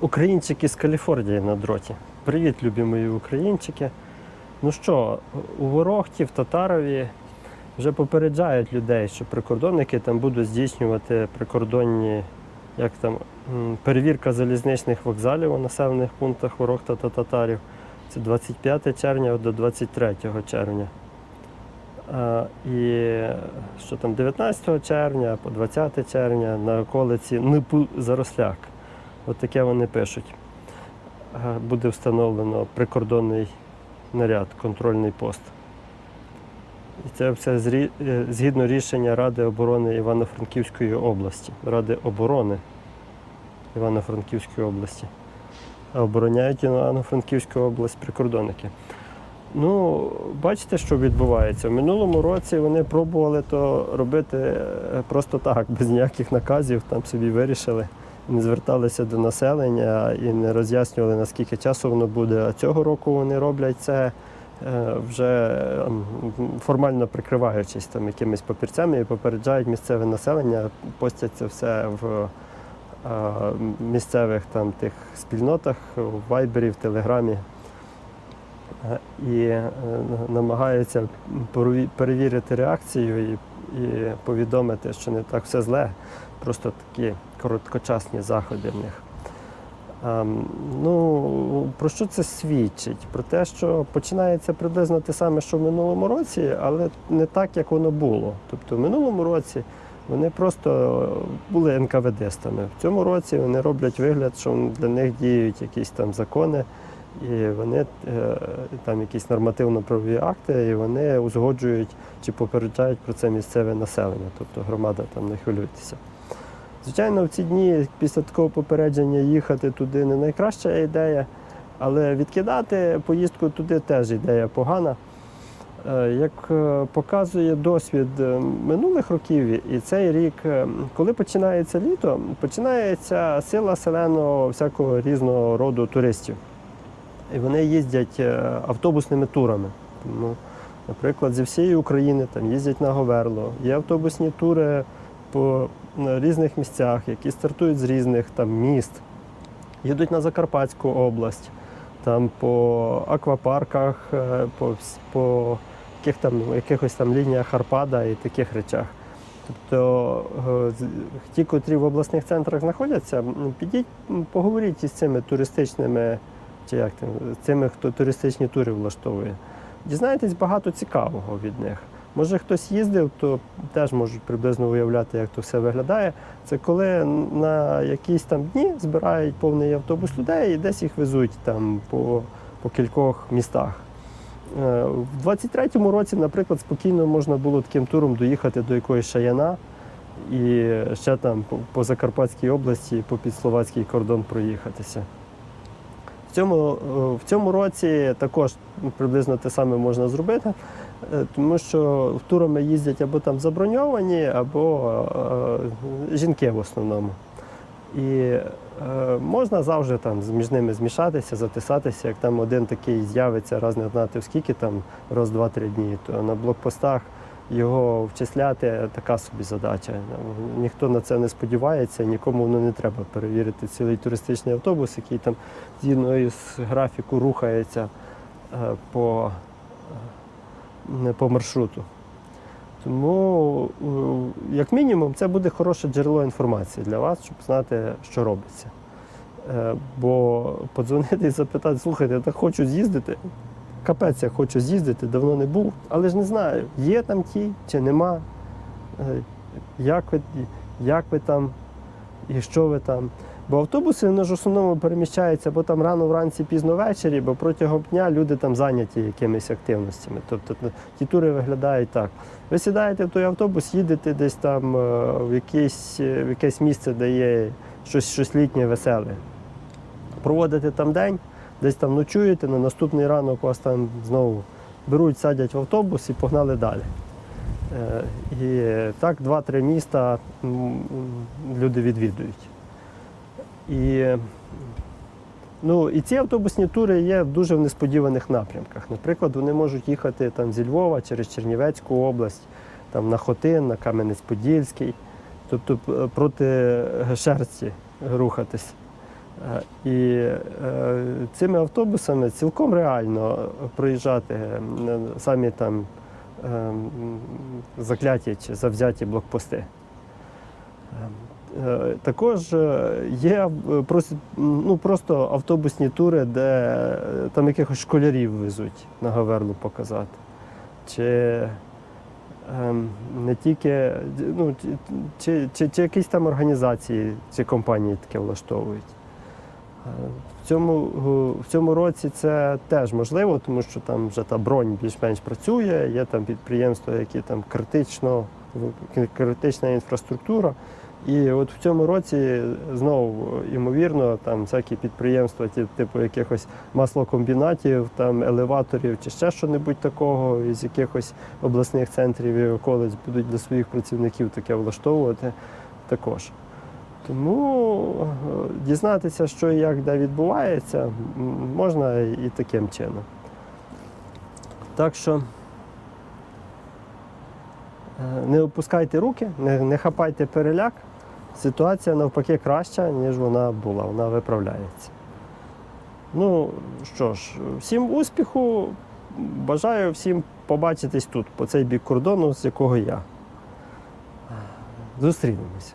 Українчики з Каліфорнії на дроті. Привіт, любі мої українчики. Ну що, у Ворохті, в Татарові вже попереджають людей, що прикордонники там будуть здійснювати прикордонні, як там, перевірка залізничних вокзалів у населених пунктах Ворохта та Татарів. Це 25 червня до 23 червня. І що там 19 червня по 20 червня на околиці Нипу Заросляк. От таке вони пишуть. Е, Буде встановлено прикордонний наряд, контрольний пост. І це все е, згідно рішення Ради оборони Івано-Франківської області. Ради оборони Івано-Франківської області. А обороняють Івано-Франківську область прикордонники. Ну, бачите, що відбувається. В минулому році вони пробували то робити е, просто так, без ніяких наказів, там собі вирішили, не зверталися до населення і не роз'яснювали, наскільки часу воно буде. А цього року вони роблять це е, вже ем, формально прикриваючись там якимись папірцями і попереджають місцеве населення, постять це все в е, місцевих там тих спільнотах, в Вайбері, в Телеграмі. Е, і намагаються перевірити реакцію і, і повідомити, що не так все зле, просто такі короткочасні заходи в них. Ем, ну, про що це свідчить? Про те, що починається приблизно те саме, що в минулому році, але не так, як воно було. Тобто в минулому році вони просто були НКВДстами. В цьому році вони роблять вигляд, що для них діють якісь там закони, і вони е, там якісь нормативно-правові акти, і вони узгоджують чи попереджають про це місцеве населення, тобто громада там не хвилюйтеся. Звичайно, в ці дні після такого попередження їхати туди не найкраща ідея, але відкидати поїздку туди теж ідея погана. Е, Як е, показує досвід минулих років і цей рік, коли починається літо, починається сила селеного всякого різного роду туристів. І вони їздять е, автобусними турами. Тому, наприклад, зі всієї України там їздять на Говерло. Є автобусні тури по різних місцях, які стартують з різних там міст, їдуть на Закарпатську область, там по аквапарках, е, по, по яких там, якихось там лініях Арпада і таких речах. Тобто е, ті, котрі в обласних центрах знаходяться, підіть, поговоріть із цими туристичними, чи як цими, хто туристичні тури влаштовує. Дізнаєтесь багато цікавого від них. Може хтось їздив, то теж можуть приблизно уявляти, як то все виглядає. Це коли на якісь там дні збирають повний автобус людей і десь їх везуть там по, по кількох містах. Е, В 23-му році, наприклад, спокійно можна було таким туром доїхати до якоїсь шаяна і ще там по Закарпатській області, по підсловацький кордон проїхатися. В цьому, е, в цьому році також приблизно те саме можна зробити, е, тому що в турами їздять або там заброньовані, або е, жінки в основному. І е, можна завжди там між ними змішатися, затисатися, як там один такий з'явиться раз не знати скільки там, раз, два-три дні, то на блокпостах його вчисляти така собі задача. Ніхто на це не сподівається, нікому воно не треба перевірити цілий туристичний автобус, який там згідно із графіку рухається е, по, е, по маршруту. Тому, е, як мінімум, це буде хороше джерело інформації для вас, щоб знати, що робиться. Бо подзвонити і запитати, слухайте, я так хочу з'їздити. Капець, я хочу з'їздити, давно не був, але ж не знаю, є там ті чи нема, Е, як ви, як ви там і що ви там. Бо автобуси вони ж основному переміщаються або там рано вранці, пізно ввечері, бо протягом дня люди там зайняті якимись активностями. Тобто ті тури виглядають так. Ви сідаєте в той автобус, їдете десь там е, в якесь, в якесь місце, де є щось, щось літнє, веселе. Проводите там день, десь там ночуєте, на наступний ранок вас там знову беруть, садять в автобус і погнали далі. Е, І так два-три міста люди відвідують. І, ну, і ці автобусні тури є дуже в несподіваних напрямках. Наприклад, вони можуть їхати там зі Львова через Чернівецьку область, там на Хотин, на Кам'янець-Подільський, тобто проти Гешерці рухатись. Е, І е, цими автобусами цілком реально проїжджати самі там е, закляті чи завзяті блокпости. Е, Також е, є е, ну, просто автобусні тури, де е, там якихось школярів везуть на Гаверлу показати. Чи не тільки ну, чи, чи, чи якісь там організації чи компанії таке влаштовують. Е, В цьому, е, в цьому році це теж можливо, тому що там вже та бронь більш-менш працює, є там підприємства, які там критично, критична інфраструктура. І от в цьому році знову ймовірно там всякі підприємства, типу якихось маслокомбінатів, там елеваторів чи ще що-небудь такого із якихось обласних центрів і околиць будуть для своїх працівників таке влаштовувати також. Тому е, дізнатися, що і як де відбувається, можна і таким чином. Так що е, не опускайте руки, не, не хапайте переляк. Ситуація навпаки краща, ніж вона була, вона виправляється. Ну що ж, всім успіху. Бажаю всім побачитись тут, по цей бік кордону, з якого я. Зустрінемося.